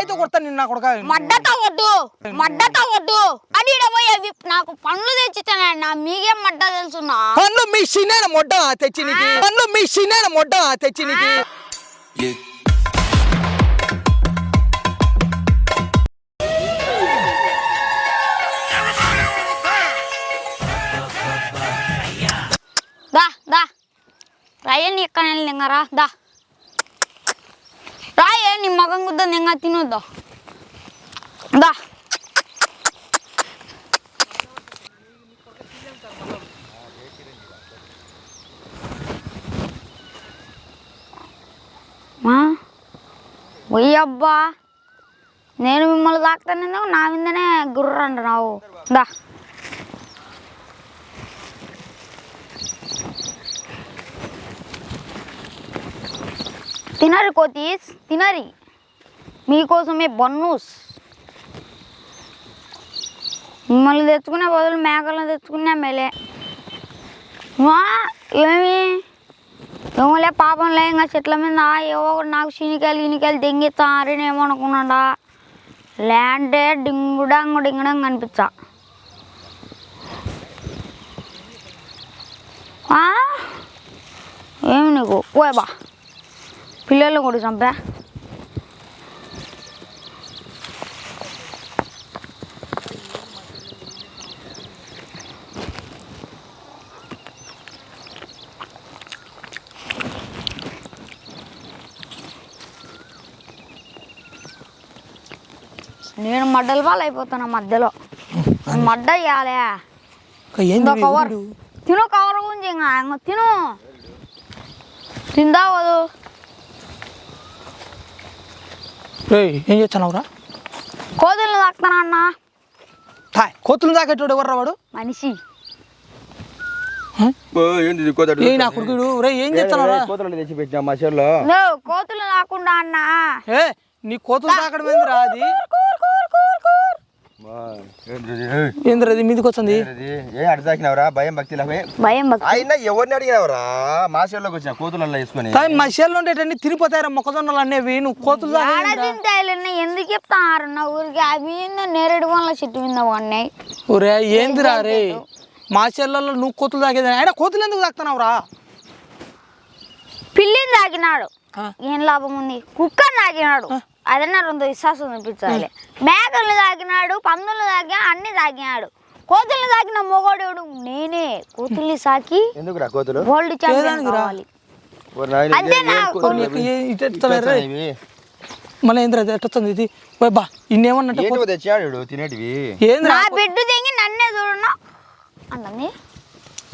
రాయితో కొడతా నిన్న కొడక? మడ్డతో వద్దు మడ్డతో వద్దు అని ఈడ పోయి అవి నాకు పండ్లు తెచ్చిచ్చానన్న మీకేం మడ్డ తెలుసున్నా? పండ్లు మీ చిన్న మొడ్డ తెచ్చి నీకు. పండ్లు మీ చిన్న మొడ్డ తెచ్చి నీకు. దా దా. రాయ నీ ఎక్కడ దా. నీ మగం కుద్దా నింగ తినొద్దా దా మా అబ్బా నేను మిమ్మల్ని తాకుతాను నా మీదనే గుర్రండి నావు దా తినరు కోతీస్ తినరి మీకోసమే బన్నూస్. మిమ్మల్ని తెచ్చుకునే బదులు మేకలను తెచ్చుకునే మేలే. వా, ఏమి? ఏమోలే పాపంలే ఇంకా చెట్ల మీద ఏవో ఒకటి నాకు శీనికాయలు గినికాయలు దెంగిస్తారని ఏమనుకున్నాడా ల్యాండే డింగుడంగు డింగడం కనిపించా ఆ? ఏమి నీకు? పోయబా పిల్లలు కూడా చంపా. నేను మడ్డల పాలు అయిపోతున్నా మధ్యలో. మడ్డ ఇవ్వాలే కవర్? తిను కవర్ గురించి ఇంకా తిను. తిందా వదు? ఏయ్, ఏం చేస్తున్నావురా కోతుల్ని తాకుతానా అన్న? థాయ్ కోతులు తాకేటోడు ఎవర్రా వాడు? మనిషి. ఏ నా కొడుకుడు. రే ఏం చేస్తున్నావురా కోతలు తెచ్చి పెట్టినా మా కోతులు తాకుండా అన్న. ఏ నీ కోతులు తాకడం ఏందిరా అది? ఏందిరా అది మీదకి వచ్చింది. ఏ అటు తాకినావురా? భయం భక్తి భయం? భక్తి. అయినా ఎవరిని అడిగినావురా? మా చేలోకి వచ్చిన కోతులలో వేసుకొని. మా షేర్లు ఉండేటన్ని తిరిగిపోతాయిరా మొక్కజొన్నలు అనేవి నువ్వు కోతులు ఎందుకు చెప్తారు నా ఊరికి అవి ఏందో నేరేడు వల్ల చెట్టు మీద ఉన్నాయి ఒరే ఏందిరా రే? మా చెల్లెల్లో నువ్వు కోతులు తాగేది అయినా కోతులు ఎందుకు తాగుతున్నావురా పిల్లిని తాకినాడు. ఏం లాభం ఉంది? కుక్కని తాకినాడు. అదన్నా రెండు విశ్వాసం చూపించాలి. మేకల్ని తాకినాడు పందులు తాకి అన్ని తాకినాడు. కోతుల్ని తాకిన మొగోడేవుడు నేనే. కోతుల్ని సాకి ఎందుకురా కోతులు? World champion? కావాలి. అంతే? మళ్ళీ ఏందిరా ఇది? ఎట్టొస్తుంది ఇది? ఓయ్ బా ఇన్నేమన్నట్టు ఏంటివో తెచ్చాడు వీడు? తినేటివి? ఏందిరా? నా బిడ్డ తెంగి నన్నే చూడను. అన్నది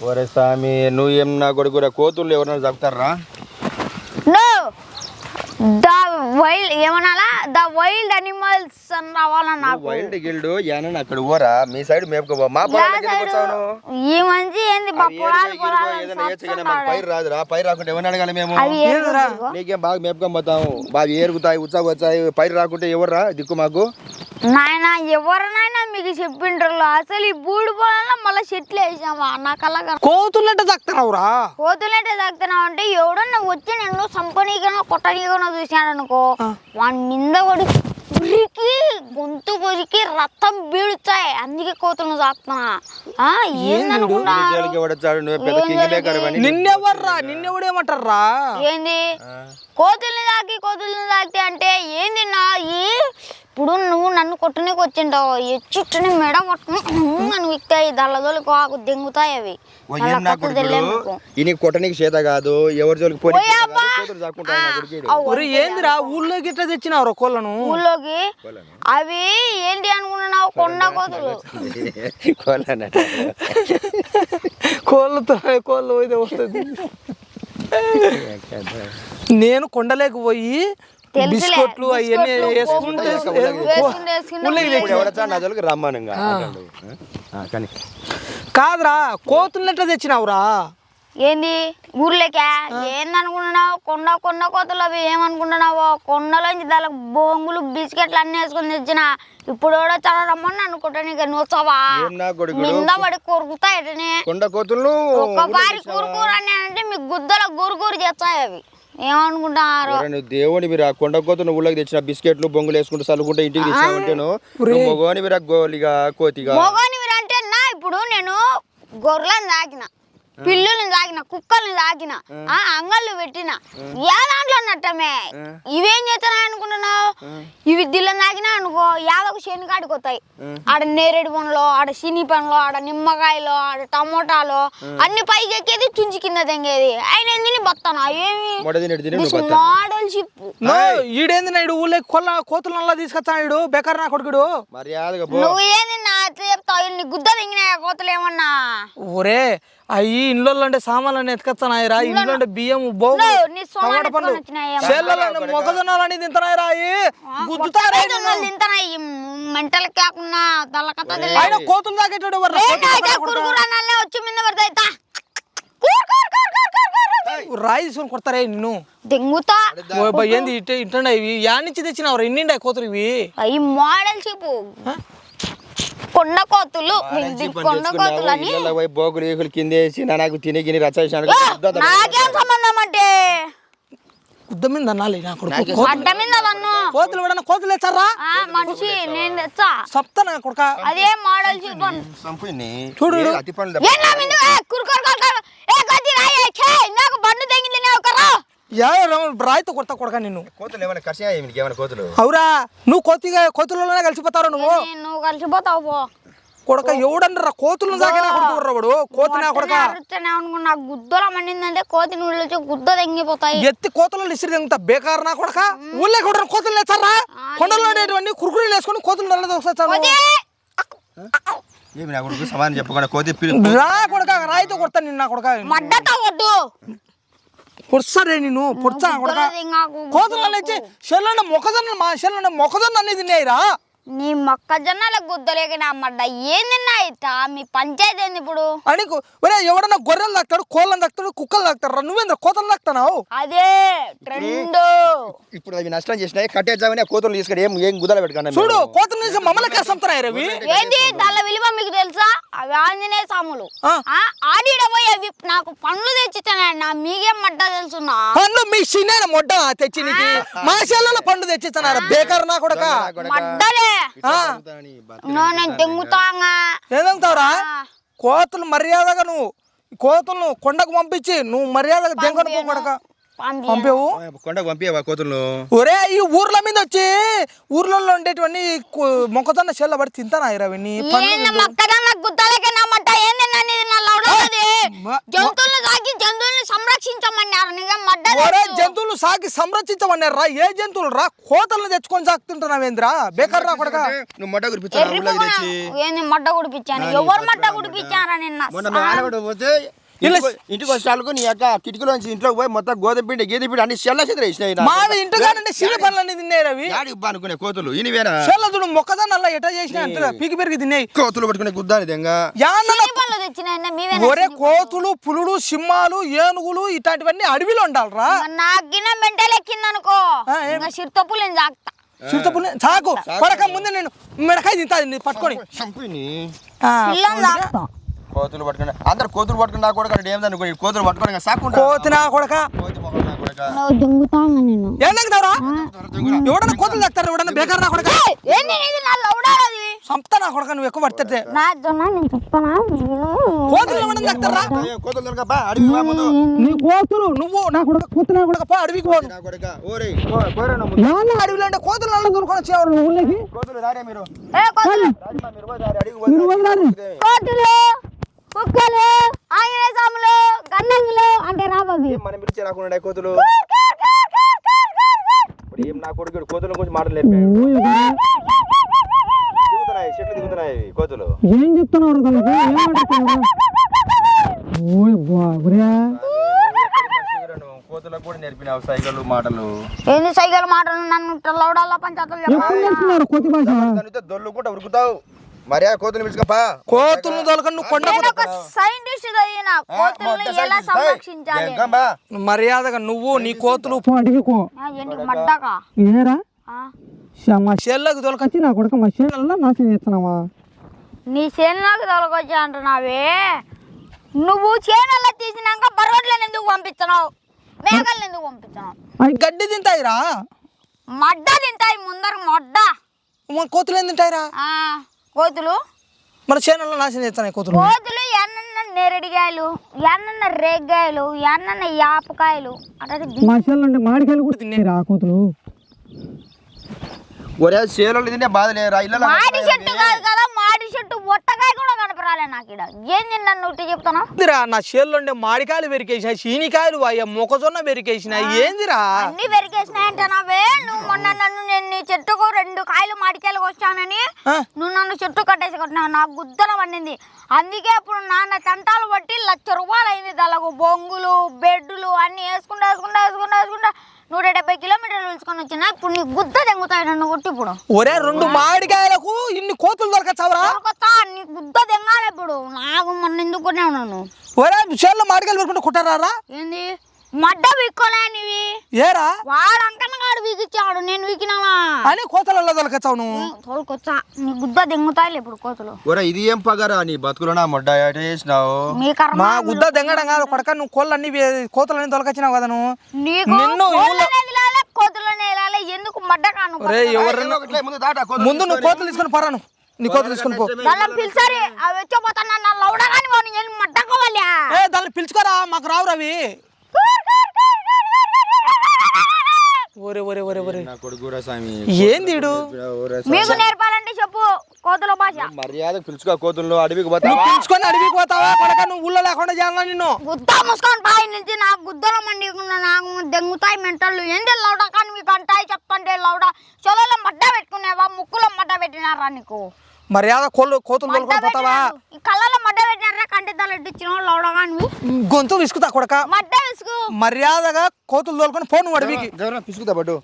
ఒరే స్వామి నువ్వు నా కొడుకురా? కోతులు ఎవరైనా చంపుతారా? నో. ద వైల్డ్ ఏమనాలా? ద వైల్డ్ అనిమల్స్ అని రావాలన్న నాకు? వైల్డ్ గిల్డ్ యానని అక్కడ ఓరా మీ సైడ్ మేపుకోబో మా ఈ మంచి ఏంది బా పొలాలు పొలాలు పైరు రాదురా. పైరు రాకుంటే ఎవరిని అడగాలి మేము. నీకేం బాగా మేపుకొని పోతాము బాగా ఏరుగుతాయి ఉత్సాహం వచ్చాయి పైరు రాకుంటే ఎవర్రా? దిక్కు మాకు. నాయన ఎవరినైనా మీకు చెప్పింటారు అసలు ఈ బూడి పొలంలో మళ్ళీ చెట్లు వేసామా నా కళ్ళ కోతులు అంటే తాగుతున్నావురా కోతులంటే తాగుతున్నావు అంటే ఎవడన్నా వచ్చి నిన్ను సంపనీకనో కొట్టనీకనో చూశాడు అనుకో వాడి నింద పడి ఉరికి గొంతు కొరికి రక్తం బీడుతాయి అందుకే కోతులను తాకుతున్నా. ఆ, ఏందనుకున్నా నీ జోలికి ఎవడొచ్చాడు నువ్వే పెద్ద కింగ్ మేకర్ అని నిన్నెవర్రా నిన్నెవడేమంటారా ఏంది? కోతుల్ని తాకి కోతుల్ని తాకితే అంటే ఏంది నా ఈ ఇప్పుడు నువ్వు నన్ను కొట్టనీకి వచ్చింటావు. ఎచ్చుట్టుని మెడ కొట్టుని అని విక్తాయి దళ్ళదోలు కాకు దెంగుతాయి అవి. ఓ నల్ల ఏం నా కత్తులు తెల్లే కొడుకుడు మీకు. ఈయన కొట్టనీకి చేత కాదు. ఎవరి జోలికి. ఒరే ఏందిరా? ఊళ్ళోకి ఇట్లా తెచ్చినావురా కోళ్ళను? ఊళ్ళోకి అవి ఏంటి అనుకుంటున్నావు? కొండ కోతులు. కోళ్ళతో కోళ్ళు పోయితే వస్తుంది. నేను కొండలేకి పోయి తెలుసులే. బిస్కెట్లు అవన్నీ వేసుకుంటే పోపులు, వేసుకుంటే వేసుకుంటే ఊళ్ళోకి ఇప్పుడు ఎవడొచ్చా నా జోలికి రమ్మను కానీ కాదురా కోతులు ఎట్లా తెచ్చినావురా? ఏంది? ఊర్లోకా? ఏందనుకుంటున్నావు? కొండ కొండ కోతలు అవి ఏమనుకుంటున్నావు? కొండలోంచి దానికి బొంగులు బిస్కెట్లు అన్ని వేసుకొని తెచ్చిన. ఇప్పుడు కూడా చాలా రమ్మని అనుకుంటాను ఇక. నువ్వు వచ్చావా ఏం నా కొడుకుడు? నింద పడి కొరుకుతాయి కొండ కోతులు ఒక్క పారి కూరుకూరు అని అంటే మీ గుద్దల గురుగురు చేస్తాయి అవి. ఏమనుకుంటున్నారు? ఒరే నువ్వు దేవుని మీరు ఆ కొండ కోత నువ్వు ఊళ్ళకి తెచ్చిన బిస్కెట్లు బొంగులు వేసుకుంటూ చల్లుకుంటే ఇంటికి తెచ్చావంటేను నువ్వు మగోని మీరు గోలిగా కోతిగా మొగని మీరు అంటే నా ఇప్పుడు నేను గొర్రెలను తాకిన పిల్లులను తాకిన కుక్కల్ని తాకిన ఆ. అంగళ్ళు పెట్టిన ఏ దాంట్లో నట్టమే? ఇవేం చేస్తానా అనుకుంటున్నావు? ఇవి దిల్లని తాకినా అనుకో యాదకు శని కాడికి వస్తాయి ఆడ నేరేడు పండ్లు ఆడ సిని పండ్లు ఆడ నిమ్మకాయలు ఆడ టమోటాలు అన్ని పైకి ఎక్కేది చుంచి కింద తెంగేది. ఆయన తిని బతాను బతా మోడల్ ఈడేంది నాయుడు ఊళ్ళో కొల్ల కోతులు తీసుకొచ్చాడు బేకార్ నా కొడుకుడు? నువ్వు ఏంది నా అట్లా చెప్తావు నీ గుద్ద తెంగినాయా కోతలు ఏమన్నా? ఒరే అయ్యి ఇంట్లో అంటే సామాన్లు ఇంట్లో అంటే బియ్యం బోగు నువ్వు నీ సొమ్ము టమాటా పండ్లు. ఎత్తుకొని వచ్చినాయా? చేళ్ళలో మొక్కజొన్నలని తింటున్నాయిరా అయ్యి గుద్దుతారే మెంటల్ కాకుండా తలకత ఆయన కోతులు ఎవర్రా? వచ్చి. రాయి తీసుకొని కొడతారే నిన్ను. దెంగుతా. ఓ అబ్బా, ఏంది ఇట్ట ఇంటండి ఇవి? యా నుంచి తెచ్చినావు ఇన్నిండా కోతులు ఇవి? అవి మోడల్ చెప్పు కొండ కోతులు కొండ కోతులు అని. పోయి బోగులు ఈకులు కింద వేసి నా నాకు తిని గిని రచాయిశాను ఏ, నాకేం సంబంధం అంటే? గుద్ద మీద అన్నాలి నా కొడుకు. అడ్డ మీద నన్ను కోతులు కూడా కోతులు తెచ్చారా ఆ, మనిషి నేను తెచ్చా సప్తా నా కొడుక? అదే మోడల్ చెప్పు సంపుని చూడు. అతి పనులు ఏ నా మీద? ఏ కురుకోరు కొరకోరు ఏ గది రాయే ఛే నాకు బండు తెగింది నేను ఒకరు యా రాయితో కొడతా కొడక నిన్ను. కోతులు ఏమైనా కషాయ ఏమైనా కోతులు? అవురా నువ్వు కోతిగా కోతులలోనే కలిసిపోతారు నువ్వు. నువ్వు కలిసిపోతావు పో. కొడక ఎవడన్నరా కోతులను సాగినా కొడుకు వాడు? కోతి నా కొడక? అనుకున్నా గుద్దలో మండిందంటే కోతి వచ్చి గుద్ద తెంగిపోతాయి. ఎత్తి కోతులను ఇసిరి తెంగుతా బేకార్ నా కొడక ఊళ్ళో కూడా కోతులు లేచారా? కొండల్లో ఉండేటువంటి కురుకులు వేసుకొని కోతులు నల్ల దోస్తాను కోతి! ఏమి నా కొడుకు? సమాధానం చెప్పకుండా కోతి పిలు రా కొడక రాయితో కొడతా నిన్న నా కొడక. మడ్డతో కొట్టు పొడిసారే నిన్ను పొడిచా కొడక. గుద్దలో. కోతులు ఇచ్చి షెల్లుండే మొక్కజొన్న మా షెల్లుండే మొక్కజొన్న అన్ని తిన్నాయిరా. నీ మొక్కజొన్నల గుద్దలేక నా మడ్డ ఏం తిన్నాయి తా? మీ పంచాయతీ ఏంది ఇప్పుడు? అని ఒరే ఎవడన్నా గొర్రెలు తాకుతాడు కోళ్ళని తాకుతాడు కుక్కలు తాకుతారు నువ్వేంద్ర కోతలు తాకుతున్నావు? అదే ట్రెండ్. ఇప్పుడు అవి నష్టం చేసినాయి కట్టేద్దామని కోతులు తీసుకొని ఏం ఏం గుదల పెట్టుకున్నా చూడు కోతలు నుంచి మమ్మల్ని కసంతున్నాయి రవి ఏంటి దాని విలువ మీకు తెలుసా? అవి ఆంజనేయ సాములు ఆ. ఆ, ఆడిడ పోయి అవి నాకు పండ్లు తెచ్చిచ్చాను నా మీకేం మడ్డ తెలుసున్నా? పండ్లు మీ చిన్న మొడ్డ తెచ్చి నీకు? మా షెల్లలో పండు తెచ్చిస్తున్నారు బేకార్ నా కొడక. మడ్డలే. నేను తెంగుతాంగా. కోతులు మర్యాదగా నువ్వు కోతులను కొండకు పంపించి నువ్వు మర్యాదగా దెంగను కొడక. పంపి పంపేవు కొండకు పంపివా కోతులు ఒరే ఈ ఊర్ల మీద వచ్చి ఊర్లలో ఉండేటివన్నీ కు- మొక్కజొన్న చెల్ల పడి తింటానా మొక్కజొన్న గుద్దలకే ఏంది నన్ను ఇది నా లౌడది మ- జంతువులను సాకి జంతువుల్ని సంరక్షించమన్నారు. మడ్డ. జంతువులు సాకి సంరక్షించమన్నారు రా ఏ జంతువులు రా? కోతలను తెచ్చుకొని సాకుతుంటున్నావేంద్రా బేకార్ రా కొడక. నువ్వు. తెచ్చి ఏంది మడ్డ గుడిపించాను ఎవరు మడ్డ గుడిపించారా నిన్న? పోతే ఇంటికి ఇంటికి వచ్చేటాలకు నీ యొక్క కిటికీలోంచి ఇంట్లోకి పోయి మొత్తం గోధుమ పిండి గేదె పిండి అన్ని చెల్ల చెదిర వేసినాయి నాకు. మావి ఇంటికాడంటే సిరి పనులన్నీ తిన్నాయి రవి యాడికి ఇబ్బా అనుకునే కోతులు ఇనివేనా చెల్ల చూడు అలా చేసినా అంటే పీకి పెరిగి తిన్నాయి. కోతులు పట్టుకునే గుద్దాని దెంగా. ఒరే కోతులు పులులు సింహాలు ఏనుగులు ఇట్లాంటివన్నీ అడవిలో ఉండాలిరా. నాకిన మెంటల్ ఎక్కిందనుకో? ఇంకా సిరితప్పులు చిరుతపుల్ని చాకు కొడక ముందు నేను మిడకాయ తింటా పట్టుకొని. కోతులు పట్టుకుని అందరు కోతులు పట్టుకుని నాకు కూడా అక్కడ ఏం అనుకో కోతులు పట్టుకుని సాకుంటా కోతి నా కొడక? కోతి మొహం నా కొడక. నువ్వు దొంగతాంగా నేను. ఏంటంటారా ఎవడన్నా కోతులు తాకుతారు ఎవడన్నా బేకార్ నా కొడక? ఏంది ఇది నా లౌడాలది సంపుతా నా కొడక నువ్వు ఎక్కువ పడితే నా జొన్న నేను చెప్తానా? కోతులు ఎవడన్నా ముందు. నీ కోతులు నువ్వు నా కొడక కోతి నా కొడక పో అడవికి నా కొడక. ఓరే కోరే నాన్న అడవిలో అంటే కోతులు నల్ల దూరుకొని వచ్చేవారు నువ్వు ఊళ్ళోకి? కోతులు రారే మీరు. ఏ కోతులు? రాజమ్మా, మీరు పోయి దారి అడిగి పోయి దారి. కోతులు? కుక్కలు ఆంజనేయ సాములు గన్నంగులు అంటే రాబోవి మనం పిలిచి రాకుండా కోతులు ఇప్పుడు ఏం నా కొడుకు కోతుల గురించి మాటలు నేర్పాడు దిగుతున్నాయి చెట్లు దిగుతున్నాయి కోతులు ఏం చెప్తున్నారు తనకు కోతులకు కూడా నేర్పినావు సైకిళ్ళు మాటలు ఏంది సైకిల్ మాటలు నన్ను లౌడాల్లో పంచాయతీలు చెప్పాలి కోతి భాష దొల్లు కూడా ఉరుకుతావు మర్యా కోతులు కొండ కోతుల్ని ఎలా సంరక్షించాలి? మర్యాదగా నువ్వు నీ కోతులు ఆ, ఏంటి మడ్డగా? ఏరా? ఆ? మా చెల్లకు తోలుకొచ్చి నా కొడుకు మా చెల్లెల్లో నాశనం చేస్తున్నావా? నీ చేనులోకి తొలగొచ్చి అంటున్నావే? నువ్వు చేనుల్లో తీసినాక బరోడ్లను ఎందుకు పంపిస్తున్నావు? మేకలు ఎందుకు పంపించాను అవి గడ్డి తింటాయిరా. మడ్డ తింటాయి ముందర మొడ్డ. కోతులు తింటాయిరా? ఆ, కోతులు? మన చేనుల్లో నాశనం చేస్తాయి కోతులు. కోతులు ఎన్నన్న నెరడికాయలు ఎన్నన్న రేగ్గాయలు ఎన్నన్న యాపకాయలు. అట్లా మా చేనులో ఉండే మామిడికాయలు కూడా తిన్నాయిరా కోతులు. ఒరే చేలో తినే బాధ లేరా ఇళ్ళ మాడి చెట్టు కాదు కదా మాడి చెట్టు ఒట్టకాయ కూడా కనపరాలే నాకు ఇక్కడ ఏం తిన్నాను నువ్వు చెప్తాను ఏందిరా నా చేనులో ఉండే మామిడికాయలు పెరికేసినాయి చీనికాయలు అయ్యా మొక్కజొన్న పెరికేసినాయి ఏందిరా? అన్ని పెరిగేసినాయంటనావే నువ్వు మొన్న నన్ను నేను నీ చెట్టుకు రెండు కాయలు మాడికాయలు వచ్చానని ఆ? నువ్వు నన్ను చెట్టు కట్టేసి కొట్టినావు నాకు గుద్దన పండింది. అందుకే ఇప్పుడు నాన్న తంటాలు బట్టి లక్ష రూపాయలు అయింది తలకు బొంగులు బెడ్లు అన్ని వేసుకుంటా వేసుకుంటా వేసుకుంటా వేసుకుంటా. నూట డెబ్బై కిలోమీటర్లు పిలుచుకొని వచ్చినా ఇప్పుడు నీ గుద్ద తెంగుతాయి నన్ను కొట్టి ఇప్పుడు. ఒరే రెండు మామిడికాయలకు ఇన్ని కోతులు దొరకచ్చావరా? కొత్త నీ గుద్ద తెంగాలి ఇప్పుడు. నాకు మొన్న ఎందుకు కొన్నావు నన్ను? ఒరే చేనులో మామిడికాయలు పెట్టుకుంటే కుట్టారా ఏంది? మడ్డ విక్కోలే నీవి ఏరా? వాడు అంకనగాడు వీకిచ్చాడు నేను వీకినావా అని కోతలలో దొరకచ్చావు నువ్వు. తోలుకొచ్చా. నీ గుద్ద దెంగుతాయిలే ఇప్పుడు కోతులు. ఒరే ఇది ఏం పగరా? నీ బతుకులో నా మొడ్డ చేసినావు. మీ కర్మ మా గుద్ద దెంగడం కాదు కొడక నువ్వు కోళ్ళన్నీ కోతలన్నీ తొలకొచ్చినావు కదా నువ్వు. నీకు నిన్ను కోళ్ళనే కోతులనే ఎందుకు మడ్డ కాను? ఒరే ఎవరన్నా ఒకట్లే ముందు దాటా కోతులు ముందు నువ్వు కోతలు తీసుకొని పరాను నీ కోతలు తీసుకొని పో. వాళ్ళని పిలిచారి అవి వచ్చేపోతాను నా లౌడగాని వాడిని నేను మడ్డకోవాలా ఏ దాన్ని పిలుచుకోరా మాకు రావు రవి. ఒరే ఒరే ఒరే ఒరే. నా కొడుకురా స్వామి. ఏంది ఈడు? ఒరే మీకు నేర్పాలంటే చెప్పు కోతుల భాష. మర్యాద పిలుచుకో కోతుల్లో అడవికి నువ్వు పోతావా పిలుచుకొని అడవికి పోతావా? కొడక నువ్వు ఊళ్ళో లేకుండా చేయాలా నిన్ను? గుద్ద ముసుకొని పాయి నుంచి నాకు గుద్దలో మండికున్న నాకు దెంగుతాయి మెంటళ్ళు. ఏంటి లౌడ కానీ మీకు అంటాయి చెప్పండి లౌడ? చెవులలో మడ్డ పెట్టుకునేవా? ముక్కులో మడ్డ పెట్టినారా నీకు? మర్యాద కోళ్ళు కోతులు తోలుకొని పోతావా? కళ్ళలో మడ్డ పెట్టినారా? కంటి తల ఇట్టించిన లౌడ కానీ గొంతు విసుకుతా కొడక. మడ్డ విసుగు మర్యాదగా కోతులు తోలుకొని పో నువ్వు అడవికి. గౌరవ పిసుకుతా పట్టు.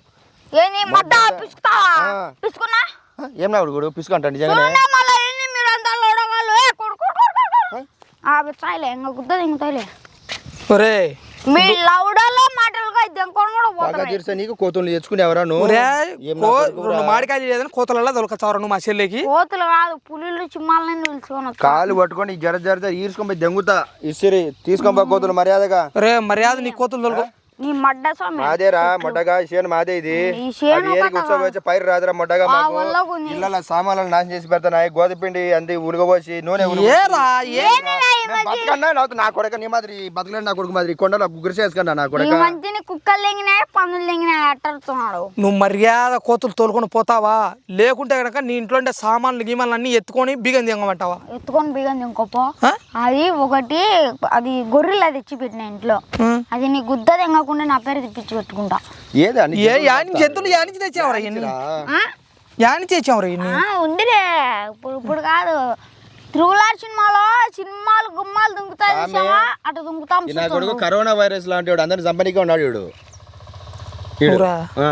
ఏంది మడ్డ పిసుకుతావా? ఆ. పిసుకున్నా? ఏం నా కొడుకు పిసుకుంటా నిజంగానే చూడండి మళ్ళీ ఏంది మీరంతా లౌడగాళ్ళు ఏ కొడు కొడు కొడు కొడు. కొడు. ఆ బిచ్చాయిలే ఇంకా గుద్ద దింగుతాయిలే ఒరే మీ లౌడలో దెంకొని కూడా బాగా పోతాయి తీర్చా నీకు కోతులు తెచ్చుకునేవరా నువ్వు? ఒరే ఏం నా కో- కొడుకురా? రెండు మామిడికాయలు లేదని కోతలలో దొరకచ్చావరా నువ్వు మా చెల్లికి? కోతులు కాదు పులిలు పిలుచుకొని. కాలు పట్టుకొని జర జర జర ఈడ్చుకొని పోయి దెంగుతా. ఇసిరి తీసుకొని పో కోతులు మర్యాదగా. రే మర్యాద నీ కోతులు తోలుకో నీ మడ్డ స్వామి. మాదేరా మొడ్డగా చేను మాదే ఇది. ఈ చేను అది ఏరికి ఉత్సవం వచ్చే పైరు రాదురా మాకు. వల్ల కొన్ని ఇళ్ళ సామాన్లు నాశనం చేసి పెడతాయి గోధుపిండి అంది ఉలగబోసి నూనె. ఏరా ఏ నేను బతకన్నా నాకు నా కొడక నీ మాదిరి నా కొడుకు మాదిరి కొండలో గురి చేసుకున్నా నా ఈ కొడక మంచిని కుక్కలు అట్టడుతున్నాడు. నువ్వు మర్యాద కోతులు తోలుకొని పోతావా? లేకుంటే కనుక నీ ఇంట్లో ఉండే సామాన్లు గీమాన్లు అన్ని ఎత్తుకొని బిగం దిగమంటావా ఎత్తుకొని బిగంది ఇంకోపో ఆ? అది ఒకటి అది గొర్రెలు తెచ్చి పెట్టిన ఇంట్లో? అది నీ గుద్ద తెంగకుండా నా పేరు తెప్పించి పెట్టుకుంటా. ఏది అన్ని ఏ యాని జంతువులు యానించి తెచ్చావరా? యానించి ఉందిరే. ఇప్పుడు ఇప్పుడు కాదు. త్రిపులార్ సినిమాలో సినిమాలు గుమ్మాలు దుంకుతాయి చూసావా అటు దుంకుతాం నా కొడుకు కరోనా వైరస్ లాంటి వాడు అందరిని చంపనీకే ఉన్నాడు వీడు వీడు. ఊరా. ఆ.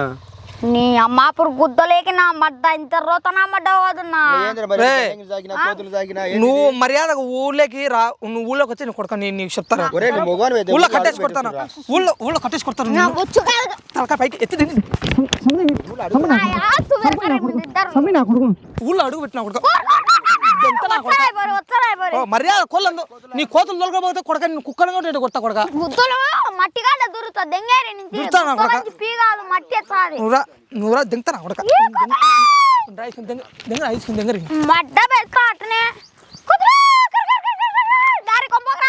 నీ అమ్మాపురు గుద్దలేకి నా మడ్డ ఇంత రోత నా మడ్డ వదున్నా ఏందిరా మరి రేయ్. గంగిని సాకినా, కోతులు సాకినా, ఏంది నువ్వు ఇది? మర్యాదగా ఊళ్ళోకి రా నువ్వు ఊళ్ళోకి వచ్చి నేను కొడతాను నేను నీకు ఒరే నువ్వు అయితే ఊళ్ళో కట్టేసి కొడతాను. ఊళ్ళో ఊళ్ళో కట్టేసి కొడతాను నా నిన్ను. బొచ్చు కాదు తలకాయ పైకి ఎత్తి సమ్మి నా కొడుకు. ఊళ్ళో అడుగు పెట్టినా కొడుకు. మర్యాద కొల్లందు. నీ కోతులు దొరకపోతే కొడక నేను కుక్కలు కూడా కొడతా కొడక? మట్టిగా దొరుకుతా దెంగేరి దురుతానా కొడక? పీగాలు మట్టి ఎత్తాది. నువ్వురా నువ్వురా దింగతానా కొడక. దెంగర ఐస్ క్రీమ్ దెంగరి? దారి కొంపకు